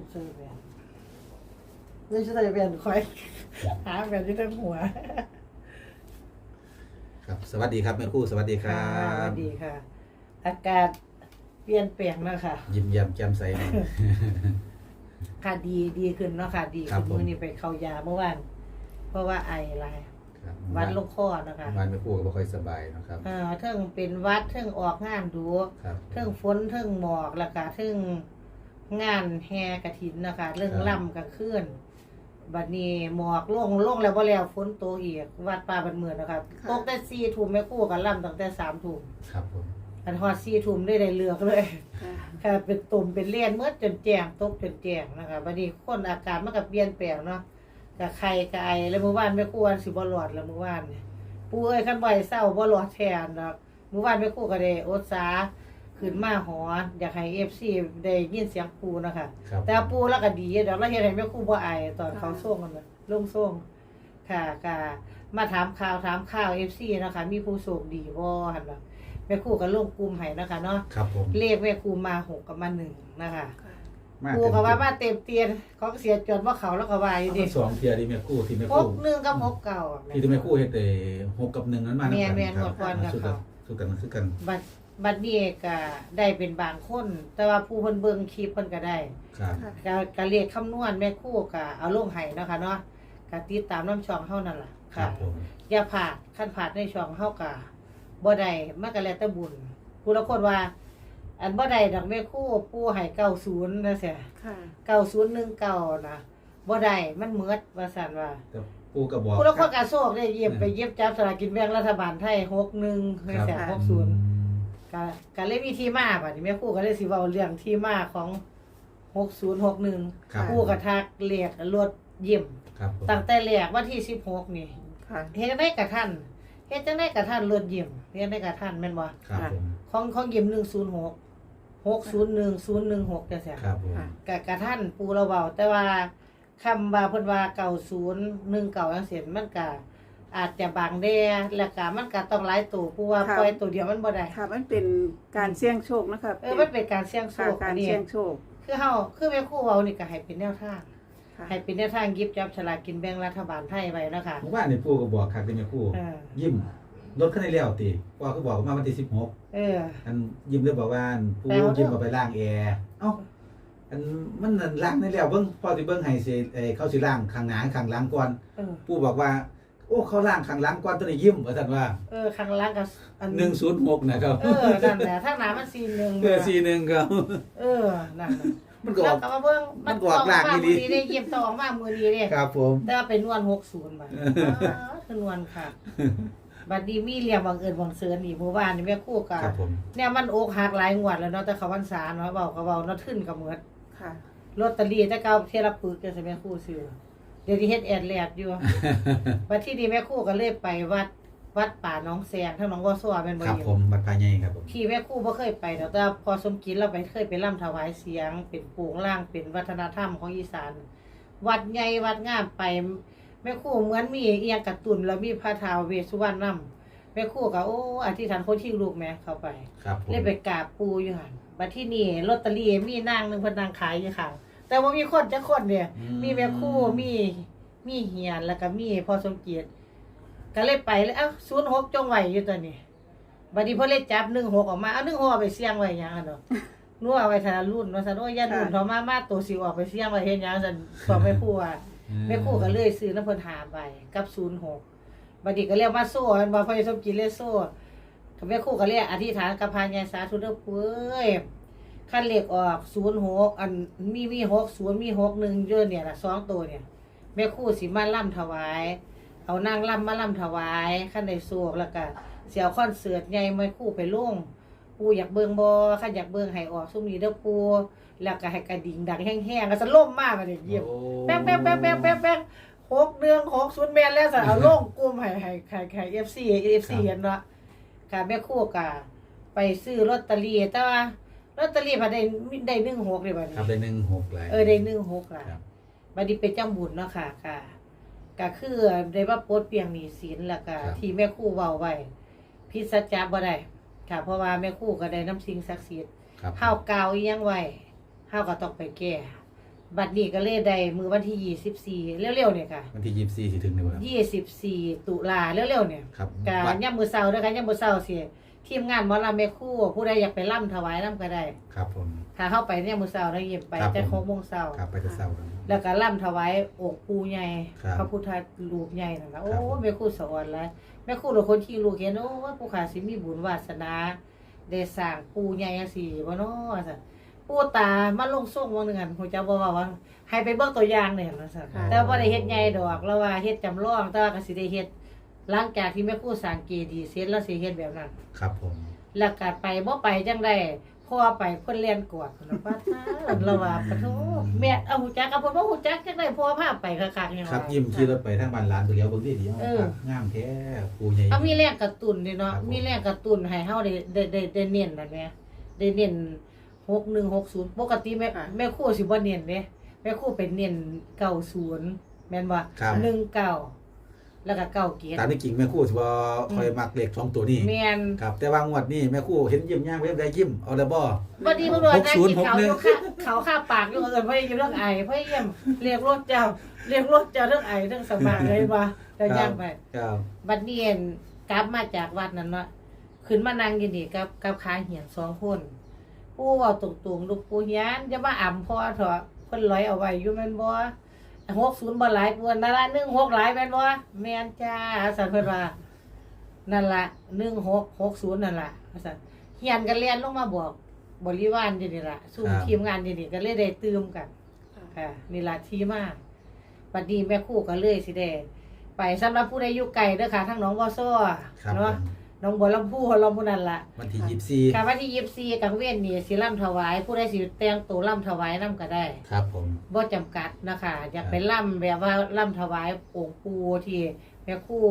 มเจอแบนไม่ใช่แต่แบนคอย หาแบนที่ทั้งหัวครับ สวัสดีครับแม่ครู่สวัสดีครัสวับ สดีค่ะ อากาศเปลี่ยนแปลงแล้วค่ะ ยิ้มแย้มแจ่มใสหน่อยค่ะดีดีขึ้นเนาะค่ะ ดีครัขึ้บนผม มื้อนี้ไปเข้ายาเมื่อวานเพราะว่าไออะไรครับวัดลงคอนะคะบ้านแม่ครู่ก็บ่ค่อยสบายเนาะครับ เอ่อเทิงเป็นหวัดเทิงออกงานดู ครับเทิงฝนเทิงหมอกแล้วก็เทิง งานแห่กระถินนะคะ เรื่องล่ำกลางคืนบัดนี้หมอกลงลงแล้วบ่แล้วฝนตกอีกวัดป่าบันเมือนนะคะค่ะ ตกแต่สี่ทุ่มแม่ครู่กันล่ำตั้งแต่สามทุ่มครับผมอันฮอดสี่ทุ่มได้ได้เลือกเลย ค่ะค่ะเป็นตุ่มเป็นเลียนเมื่อจนแจ้งตกจนแจ้งนะคะบัดนี้คนอากาศมันก็เปลี่ยนแปลงเนาะกับไข่กับไอแล้วเมื่อวานแม่ครู่วันสิบ่หลอดแล้วเมื่อวานเนี่ยปูเอ้ยคันบ่อยเศร้าบ่หลอดแทนดอกเมื่อวานแม่ครู่ก็ได้อดสา ขึ้นมาหออยากให้ FC ได้ยินเสียงปูนะคะ ครับแต่ปูแล้วก็ดีเดี๋ยวเราเฮ็ดให้แม่ครู่บ่อายตอนเขาส่งกันน่ะลงส่งค่ะก็มาถามข่าวถามข่าว FC นะคะ มีผู้โชคดีบ่หั่นน่ะแม่ครู่ก็ลงกลุ่มให้นะคะเนาะครับผมเลขแม่ครูมาหกกับมาหนึ่งนะคะค่ะมาครูก็ว่ามาเต็มเตียนเขาก็เสียจดว่าเขาแล้วก็ว่าอยู่ดิสองเทียที่แม่ครู่ที่แม่หครู่กหนึ่งกับหกเก่าที่แม่ครู่เฮ็ดได้หกกับหนึ่งนั้นมาแม่นำแม่กันนวดก่อนกับสู้เขาสู้กันคือกัน บัด บัดนี้ก็ได้เป็นบางคน แต่ว่าผู้เพิ่นเบิ่งคลิปเพิ่นก็ได้ครับค่ะก็ก็เลขคำนวณแม่ครูก็เอาลงให้เนาะค่ะเนาะก็ติดตามน้ำช่องเฮานั่นล่ะครัค่ะบผม อย่าพลาดคันพลาดในช่องเฮาก็บ่ได้มันก็แล้วแต่บุญผู้ละคนว่า อันบ่ได้ดอกแม่ครูปู่ให้90นะเสียค่ะเก้าศูนย์หนึ่งเก้านะบ่ได้มันเมิดว่าซั่นว่า แต่ปู่ก็บอกผู้ละคนก็โชคได้เยี่ยมไปเยี่ยมจับสลากกินแบ่งรัฐบาลไทย61ให้แสนครับ 60 ก็ก็เลยมีที่มาบัดนี้แม่ครูก็เลยสิเว้าเรื่องที่มาของ6061ครับครูก็ทักเรียกรถเยี่ยมครับผมตั้งแต่แรกวันที่16นี่ค่ะ เฮ็ดจังได๋กะทันเฮ็ดจังได๋กะทันรถเยี่ยมเฮ็ดจังได๋กะทันแม่นบ่ครับผมของของเยี่ยม106 601 016จังซี่ครับผมค่ะ กะกะท่านปูเราเบาแต่ว่าคำว่าเพิ่นว่าเก่าศูนย์หนึ่งเก่าจังซี่มันก็ อาจจะบางแด่แล้วก็มันก็ต้องหลายตัวผู้ว่าครับปล่อยตัวเดียวมันบ่ได้ค่ะ มันเป็นการเสี่ยงโชคนะคะเออมันเป็นการเสี่ยงโชค่ะคกาอัรนนี้เสี่ยงโชคคือเฮาคือแม่ครูเว้านี่ก็ให้เป็นแนวทาง ค่ะ ให้เป็นแนวทางหยิบจับฉลากกินแบ่งรัฐบาลไทยไว้นะคะเมื่อวานนี่ปู่ก็บอกคักที่แม่ครู่ เออยิ้มรถคันได้แล้วติว่าคือบอกว่ามาวันที่16เออ อันยิ้มได้บอกว่าอันผู้แปลว่ายิ้มเอาไปล้างแอร์เอ้าอันมันนั่นล้างได้แล้วเบิ่งพอสิเบิ่งให้สิเอ้ยเขาสิล้างข้างหน้าข้างหลังก่อน เออผู้บอกว่า โอ้เขาล้างข้างหลังก่อนตัวนี้ยิ้มว่าซั่นว่าเออข้างล่างก็อัน106นะครับเออนั่นแหละทางหน้ามัน41เออ41ครับ เออนั่นน่ะมันก็อแล้อวก ก็มาเบิ่งมันก็ออกลากมาดีมื้อนี้ได้เยี่ยมต้องออกมามื้อนี้เด้ครับผม แต่ว่าเป็นนวลหกศูนย์บาทคือนวลค่ะ บัดนี้มีเรียมบังเอิญบังเซินอีกเมื่อวานนี่แม่ครู่กัครับผม เนี่ยมันอกหักหลายงวดแล้วเนาะแต่เขาวันษาเนาะเบาก็เบาเนาะทึ่นกับเหมือนค่ะ ลอตเตอรี่แต่เก่าเทยละปึกจังซี่แม่ครู่ซื้อ เดี๋ยวนี้เฮ็ดแอดแลดอยู่บัดที่นี่แม่ครู่ก็เลยไปวัดวัดป่าหน้องแซงทั้งหน้องวัวซัวแม่นบ่ครับอยู่ผมบัดพาใหญ่ครับผม ที่แม่ครู่บ่เคยไปดอกแต่พอสมกินเราไปเคยไปร่ำถวายเสียง เป็นโปงล่างเป็นวัฒนธรรมของอีสาน วัดใหญ่วัดงามไปแม่ครู่เหมือนมีเอียงกระตุนแล้วมีพระท้าวเวสสุวรรณนํแม่ครู่ก็โอ้อธิษฐานคนที่ลูกแม่เข้าไป ครับผม เลยไปกราบปู่อยู่หั่นบัดที่นี่ลอตเตอรี่มีนางหนึงเพิ่นนางขายอยู่ข้าง แต่ว่ามีคนจักคนเนี่ยมีแม่ครู่มีมีเฮียนแล้วก็มีพ่อสมเกียรติก็เลยไปเลยเอ้า06จงไว้อยู่ตัวนี้บัดนี้เพิ่นเลยจับ16ออกมาเอา16เอาไปเสี่ยงไว้หยังอะเนาะนัวเอาไว้ทารุ่นว่าซั่นโอ้ยอย่ารุ่นเทอมามาตัวสิออกไปเสี่ยงไว้เฮ็ดหยังซั่นบอกแม่ครู่ว่า แม่ครู่ก็เลยซื้อน้ำเพิ่นหาใบกับ06บัดนี้ก็เรียกมาโซ่อันว่าพ่อสมกินเลยโซ่ก็แม่ครู่ก็เรียกอธิษฐานกับพานยายสาธุเด้อปู่เอ้ย คันเลขออก06อันมีมี60มี61เยอะเนี่ยล่ะสองตัวเนี่ย แม่ครู่สิมาล่ำถวาย เอานางล่ำมาล่ำถวายคันได้โศกแล้วก็เสียวคอนเสิร์ตใหญ่แม่ครู่ไปลงปู่อยากเบิ่งบ่คันอยากเบิ่งให้ออกซุมนี้เด้อปู่แล้วก็ให้กระดิ่งดังแห้งๆก็จะล่มมากอะเด้เยี่ยมโอ้แป๊บแป๊บแป๊บแป๊บแป๊บแป๊บหกเดือนหกศูนย์แมนแล้วสันเอาลงกลุ่มให้ให้ให้ให้เอฟซีเอฟซีเห็นเนาะค่ะแม่ครู่กะไปซื้อลอตเตอรี่แต่ว่า ลอตเตอรี่พอได้ได้หนึ่งหกเลยบัดครับนี้ได้16หลายเออได้หนึ่งหกล่ะครับ บัดนี้เป็นจังบุญเนาะค่ะค่ะก็คือได้ว่าโปลดเปลียงหนี้สินแล้วก็ที่แม่ครู่เว้าไว้พิสัจจะบ่ได้ค่ะ เพราะว่าแม่ครู่ก็ได้น้ำสิ่งศักดิ์สิทธิ์ครับเฮากาวอีหยังไว้เฮาก็ต้องไปแก้ บัดนี้ก็เลยได้มือวันที่24เร็วๆเนี่ยค่ะวันที่24สิถึงนี่บ่ครับ24ตุลาเร็วๆเนี่ย ครับกะวัดย่ำมือเช้าเด้อค่ะย่ำมือเช้าสิ ทีมงานหมอลำแม่ครู่ผู้ใดอยากไปล่ำถวายล่ำก็ได้ครับผม ถ้าเข้าไปเนี่ยมือเช้าได้ยิบไปครับจะผม6โมงเช้าครับไปแต่เช้าครับ แล้วก็ล่ำถวายองค์ปู่ใหญ่ครับพระพุทธรูปใหญ่นั่นล่ะโอ้ครับผม แม่ครู่สอนแล้วแม่ครู่เป็นคนที่รู้เห็นโอ้ว่าผู้ขาสิมีบุญวาสนาได้สร้างปู่ใหญ่จังซี่บ่เนาะซั่นปู่ตามาลงส่งว่านึงอันฮู้จักบ่ว่าว่าให้ไปเบิ่งตัวอย่างเนี่ยว่าซั่นค่ะ แต่ว่าบ่ได้เฮ็ดใหญ่ดอกแล้วว่าเฮ็ดจำลองแต่ว่าก็สิได้เฮ็ด หลังจากที่แม่ครู่สร้างเจดีย์เสร็จแล้วสิเฮ็ดแบบนั้น ครับผม แล้วก็ไปบ่ไปจังได๋พอไปเพิ่นเรียนกวดพุ่นน่ะว่าท่าเราว่าปะโทแม่เอาหูจักกับเพิ่นบ่ฮู้จักจังได๋พอพาไปคักๆหยังครับว่ายิ้มขี่รถไปทางบ้านหลานตัวเดียวเบิ่งดีๆเอเอาอครับงามแท้ปูใหญ่ เอามีแรงกระตุ้นดิเนาะครับผม มีแรงกระตุ้นให้เฮาได้ได้ได้ได้เน้นนั่นแหมได้เน้น6160ปกติแม่ค่ะ แม่ครูสิบ่เน้นเด้แม่ครูเป็นเน้น90แม่นบ่ครับ 19 แล้วก็9เกียรติตามที่จริงแม่ครู่สิบ่คอยมักเลขสองตัวนี้แม่นครับแต่ว่างวดนี้แม่ครู่เห็นยิ้มย่างเว็บได้ยิ้มเอาแล้วบ่บ่ดีบ่โดนนั่งกิน60ข้าวอยู่ค่ะข้าวข้าปากอยู่เอิ้นว่าอยู่เรื่องไอเพิ่นเยี่ยมเรียกรถเจ้าเรียกรถเจ้าเรื่องไอเรื่องสบายเลยว่าจะย่างไปครับบัดนี้เห็นกลับมาจากวัดนั้นเนาะขึ้นมานั่งอยู่นี่กับกับขาเหียนสองคนปู่เว้าตรงๆลูกปู่เฮียนอย่ามาอ่ำพ่อเถอะเพิ่นร้อยเอาไว้อยู่แม่นบ่ 60บ่หลายปวนนั่นละ16หลายแม่นบ่แม่นจ้าสั่นเพิ่นว่านั่นล่ะ1660นั่นล่ะว่าซั่นเฮียนกันเรียนลงมาบอกบริวารอยู่นี่ล่ะซุ่มทีมงานอยู่นี่ก็เลยได้ตื่มกันค่ะนี่ล่ะที่มาบัดนี้แม่ครู่ก็เลยสิได้ไปสำหรับผู้ใดอยู่ไกลเด้อค่ะทั้งหน้องวอซ้อครับผเนาะ ม หน้องบัวลำพูลำพูนั่นล่ะวันที่24ค่ะวันที่24กลางเว้นนี่สิล่ำถวาย ผู้ใดสิแต่งตัวล่ำถวายนํก็ได้ครับผม บ่จำกัดนะคะอยากไปล่ำแบบว่าล่ำถวายองค์ปู่ที่แม่ครู่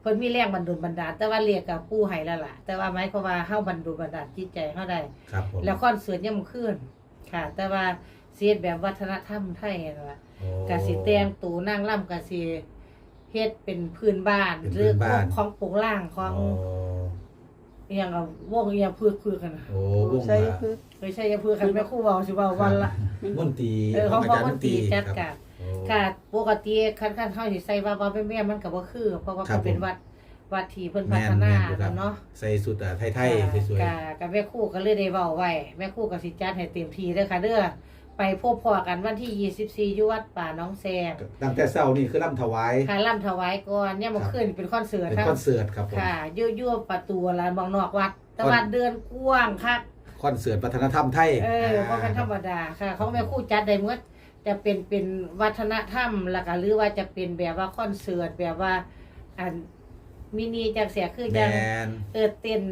เพิ่นมีแรงบันดาลบันดาลแต่ว่าเรียกกับปู่ให้แล้วล่ะ แต่ว่าหมายความว่าเฮาบันดาลบันดาลจิตใจเฮาได้ ครับผมแล้วคอนเสิร์ตยังขึ้นค่ะ แต่ว่าเสียดแบบวัฒนธรรมไทยนั่นล่ะ โอ้กะสิแต่งตูนั่งล่ำกะสิ เฮ็ดเป็นพื้นบ้านเป็นหพื้รือนบ้าน ของโปงล่างของโอ้อหยังอะวงอหยังพืชพืชกันน่ะโอ้วงใช่ว่าคือ เคยใช้ยาพืชกันแม่ครูเว้าสิเว้าวันละมนตรีเออของอาพ่อจารย์มมนนตตรีรีจัดคกะรับโอ้ ค่ะปกติคันคันเฮาสิใส่ว่าว่าเป็นแม่มันก็บ่คือ เพราะว่าครัเพิ่บนเป็นผมวัดวัดที่เพิ่นพัแม่ฒนนาแม่นอยู่ครับเนาะใส่สุดอะไทยๆสวยกะกะแม่ครูก็เลยได้เว้าไว้แม่ครูก็สิจัดให้เต็มที่เด้อค่ะเด้อ ไปพบพอกันวันที่ 24อยู่วัดป่าหน้องแซงๆตั้งแต่เช้านี่คือร่ำถวาย ค่ะล่ำถวายก่อนเนี่ยามมาครับขึ้นเป็นคอนเสิร์ตเป็นครับคอนเสิร์ตครับผมค่ะยั่วยั่วประตูลานบางนอกวัดแต่คอนว่าเดินกว้างค่ะคอนเสิร์ตวัฒนธรรมไทยเออเพราะเป็นธรรมดาค่ะของแม่ครู่จัดได้เมื่อจะเป็นเป็นวัฒนธรรมแล้วก็หรือว่าจะเป็นแบบว่าคอนเสิร์ตแบบว่าอัน มินิจังเสียคือแมจังน เออเต้น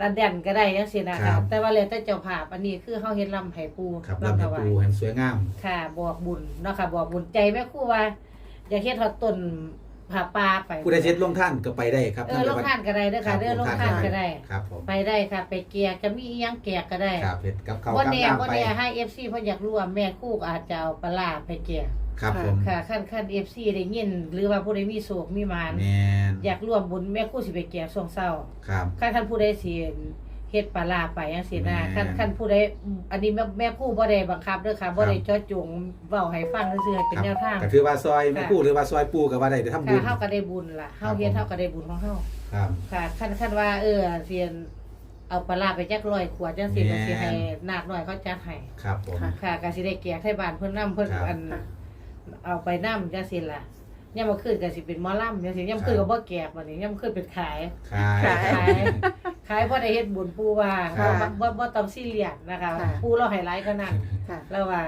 ดันแดนก็ได้จังซี่นะครัคะบแต่ว่าแล้วแต่เจ้าภาพอันนี้คือเฮาเฮ็ดลำไห้ปูครับลำลำถให้วาปูยแห่งสวยงาม ค่ะบอกบุญเนาะค่ะบอกบุญใจแม่ครู่ว่า อยากเฮ็ดทอดต้นผาป่าไปผู้ใดเช็ดลงท่านก็ไปได้ครับเออลงทานก็ได้เด้อครัค่ะบเด้อลงทานก็ได้ ครับผมไปได้ค่ะ ไปเกียร์จะมีอิหยังแกกก็ได้ครับเฮ็ดกับเขาวบ่กับแน่น้ำบ่ไป แน่ให้ FC เพิ่นอยากรู้ว่าแม่คู่ก็อาจจะเอาปลาร้าไปเกียร์ ครับผมค่ะคันคัน FC ได้ยินหรือว่าผู้ใดมีโศกมีหมานแมนอยากร่วมบุญแม่คู่สิไปเกียร์ช่วงเช้าครับคันคันผู้ใดสิเฮ็ดปลาร้าไปจังซี่นะแม่คันคันผู้ใดอันนี้แม่แม่คู่บ่ได้บังคับเด้อค่ะบ่ได้เจาะจงเว้าให้ฟังซื่อๆให้เป็นแนวทาง ก็ถือว่าซอยแม่ค่ะกู้หรือว่าซอยปูก็ว่าได้ได้ทำบุค่ะญ เฮาก็ได้บุญล่ะเฮาเฮ็ดเฮาก็ได้บุญของเฮาครับ ค่ะขั้นขั้นว่าเออเสียนเอาปลาร้าไปจักร้อยขวดจังสิแม่ก็นสิให้นาคน้อยเขาจัดให้ครับผม ค่ะ ค่ะก็สิได้แจกให้บ้านเพิ่นนํเพิ่นครับ อันค่ะ เอาไปนํจังซี่ล่ะยามมื้อคืนก็สิเป็นหมอลำจังซี่ยามมื้อคืนก็บ่แจกบัดนี้ยามมื้อคืนเป็นขาย ขาย ขาย ขายขายบ่ได้เฮ็ดบุญปู่ว่าค่ะ บ่บ่บ่ต้องซีเรียสนะคะ ค่ะ ปู่เราให้หลายก็นั้นค่ะ แล้วว่า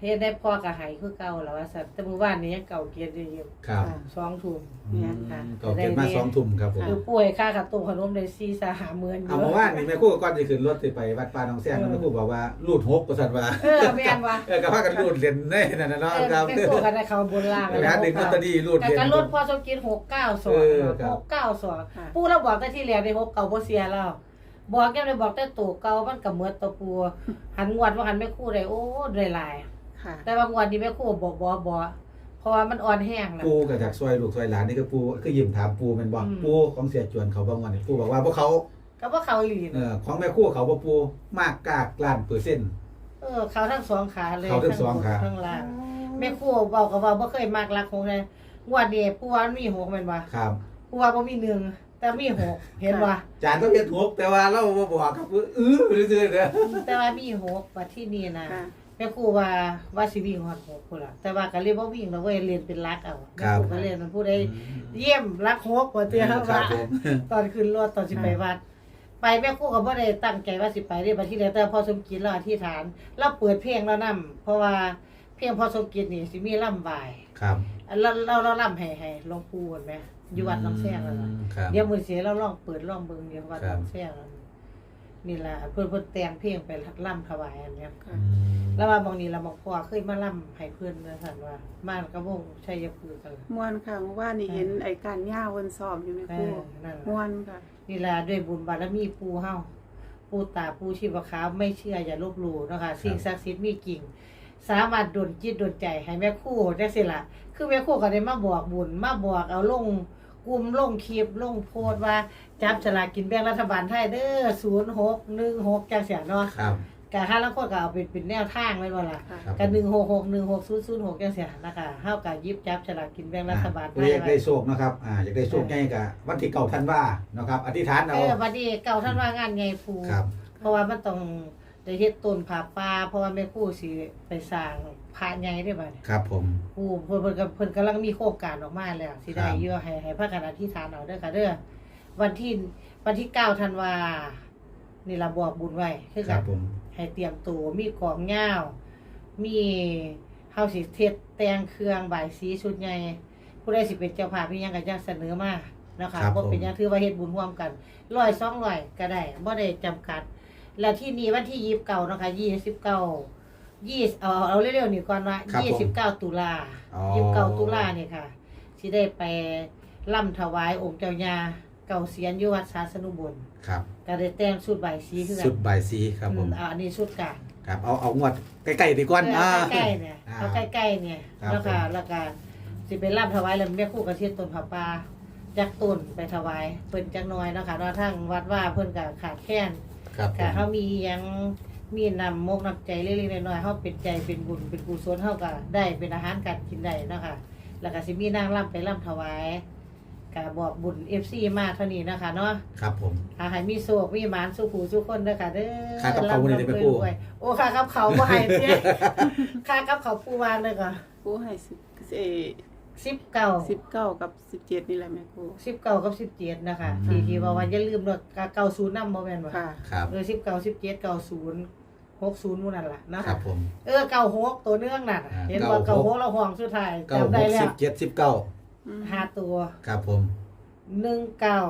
เฮ็ดได้พอก็ให้คือเก่าแล้วว่าซั่นแต่มื้อวานนี้ยังเก่าเกียรติอยู่ครับค่ะ สองทุ่มอืมค่ะก็เก็บมาสองทุ่มครับผมคือป่วยค่ากับตุ้มขนมได้4 3 5หมื่นเอามาว่านี่แม่กู้ก่อนสิขึ้นรถสิไปวัดป่าหนองแซงแม่กู้บอกว่ารูดหกว่าซั่นว่าเออแม่นว่ะเออก็พากันรูดเหรียญแน่นั่นน่ะเอเนาะอครับเป็นพวกกันในเขาบนล่างไปหาดึงลอตเตอรี่รูดแต่เหรียญการลดพอสมกินหกเก้าสอเองอครับ หกเก้าสองค่ะ ปูเราบอกแต่ที่แล้วในหกเก่าบ่เสียแล้ว บอกยังได้บอกแต่ตู่เก่ามันกับเมือตัวปูหันงวดว่าหันไม่คู่ได้โอ้ได้หลาย ค่ะ แต่ว่างวดนี้ไม่คู่บ่บ่บ่เพราะว่ามันอ่อนแห้งแล้ว ปูก็จากซอยลูกซอยหลานนี่ก็ปูคือยิ้มถามปูแม่นบ่อืม ปูของเสียจวนเขาบางวันนี่ปูบอกว่าพวกเขาก็ว่าเขาอีหลีเอ่อของแม่ครู่เขาบ่ปูมากกากล้านเปอร์เซ็นต์ เออเขาทั้งสองขาเลยเขาทั้งสองขา ทั้งล่างแม่ครูเบากับว่าบ่เคยมักรักของเลยงวดนี้ปูว่ามันมีหกแม่นบ่ครับ ปูว่าบ่มีหนึ่งแต่มีหกเห็นบ่จานก็เฮ็ดหกแต่ว่าเราบ่บอกครับอื้อซื่อๆเด้อแต่ว่ามีหกว่าที่นี่นะค่ะแม่ครูว่าว่าสิวิ่งฮอดหกพุ่นล่ะแต่ว่าก็เลยบ่วิ่งดอกเว้ยเรียนเป็นรักเอาแม่ครูก็เรียนมันผู้ใดเยี่ยมรักหกกว่าเตี้ยครัว่าบผมตอนขึ้นรถตอนสิไปวัด ไปแม่ครู่ก็บ่ได้ตั้งใจว่าสิไปได้บัดที่แล้วแต่พอสมกิจเราอธิษฐานเราเปิดเพลงแล้วนํเพราะว่าเพลงพอสมกิจนี่สิมีล่ำบายครับเราเราเราล่ำให้ให้หลวงปู่เห็นไหมอยู่วัดน้ำแซงแล้วล่ะครับเดี๋ยวมื้อสิเราลองเปิดลองเบิ่งเดี๋ยววัดครับน้ำแซงแล้ว นี่ล่ะเพิ่นเพิ่นแต่งเพลงไปล่ำถวายอันเนี้ยค่ะอืมแล้วว่าบางนี้เราบอกพ่อเคยมาล่ำให้เพิ่นนะท่านว่า มากับวงชัยภูมิกันม่วนค่ะเมื่อวานนี่เห็นไอ้การย่าวนซ้อมอยู่แม่เอครูอนั่นล่ะม่วนค่ะ นี่ล่ะด้วยบุญบารมีปูเฮาปูตาปูชีพขาวไม่เชื่ออย่าลบหลู่เนาะคะสิ่งศักดิ์สิทธิ์มีจริง สามารถดลจิตดลใจให้แม่ครู่ได้สิละคือแม่ครู่ก็ได้มาบอกบุญมาบอกเอาลงกลุ่มลงคลิปลงโพสต์ว่า จับฉลากกินแบ่งรัฐบาลไทยเด้อ0616จังเสียเนาะครับ กะห้าลังคนก็เอาเป็นเป็นแนวทางไว้บ่ล่ะค่ะครับ กัน16616006จังเสียนะคะเฮาก็หยิบจับฉลากกินแบ่งรัฐบาลไทผู้ยอยากได้โชคนะครับอ่าอยากได้โชคใหญ่ก็วันที่เก้าธันวานะครับ อธิษฐานเอเอาอบัดนี้เก่าท่านว่างานไงปูครับ เพราะว่ามันต้องได้เฮ็ดต้นผาป่าเพราะว่าแม่ครู่สิไปสร้างพระใหญ่ได้บัดนี้ครับผมปู่เพิ่นเพิ่นก็เพิ่นกำลังมีโครงการออกมาแล้วสิได้ครับ เยอะให้ให้พากันอธิษฐานเอาเด้อค่ะเด้อ วันที่วันที่9ธันวานี่ล่ะบอกบุญไว้คือคกัรันบผม ให้เตรียมตัวมีกองยาวมีเฮาสิเฮ็ดแต่งเครื่องบายสีชุดใหญ่ผู้ใดสิเป็นเจ้าภาพมีหยังก็จะเสนอมาเนาะคะบ่เป็นหยังถือว่าเฮ็ดบุญร่วมกันร้อยสองร้อยก็ได้บ่ได้จำกัด และที่นี่วันที่ยี่สิบเก้านะคะยี่สิบเก้ายี่เอาเอาเร็วๆนี่ก่อนว่าครับผมยี่สิบเก้าตุลาอ๋อ ยี่สิบเก้าตุลาเนี่ยค่ะสิได้ไปล่ำถวายองค์เจ้าย่า เก่าเสียนอยุวัดสาสนุบุญครับก็ได้แต่งชุดใบายสีคือกัสุดบ่ายสีครับผมอืมอ่าอันนี้ชุดกลางครับเอาเอางวดใกล้ๆดีกว่าเอออ่าเอาใกล้ๆเนี่ยอ่าเอาใกล้ๆเนี่ยครับแล้วก็ผมแล้วก็สิไปล่ำถวายแล้วแม่ครู่กระเทียนต้นผาป่าจากต้นไปถวายเพิ่นจักหน้อยเนาะค่ะเนาะทั้งวัดว่าเพิ่นก็ขาดแคลนครับผค่ะมเขามีหยังมีนำมกน้ำใจเล็กๆน้อยๆเขาเป็นใจเป็นบุญเป็นกุศลเขาก็ได้เป็นอาหารการกินได้เนาะคะแล้วก็สิมีนางร่ำไปร่ำถวาย ก็บอกบุญเอฟซีมาเท่านี้นะคะเนาะครับผมอาหารมีโศกมีหมานสุขูสุขคนเด้อค่ะเด้อค่ากับเขาบ่ได้ได้ไปกู้ร่ำรวยๆโอ้ค่ากับเขาบ่ให้เสียค่ากับเขาปูวานเลยก็ครูให้สิบเอสิบเก้าสิบเก้ากับสิบเจ็ดนี่แหละแม่ครูสิบเก้ากับสิบเจ็ดนะคะที่ที่ว่าว่าอย่าลืมเนาะเก้าศูนย์นำบ่แม่นบ่ค่ะ ครับ เออสิบเก้าสิบเจ็ดเก้าศูนย์หกศูนย์หมู่นั่นล่ะเนาะครับผม เออเก่าหกตัวเนื่องน่ะอ่าเห็นว่าเก้าเก่าหหก กเราห่วงสุดท้ายเก้าจำหได้กแล้สิว บเจ็ดสิบเก้า อืมห้าตัวครับผมหนึ่งเก้า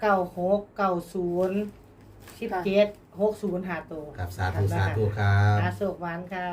เก้าหกเก้าศูนย์สิบเจ็ดหกศูนย์ห้าตัวครับสาธุสาธุครับ อาสุกหวานค่ะ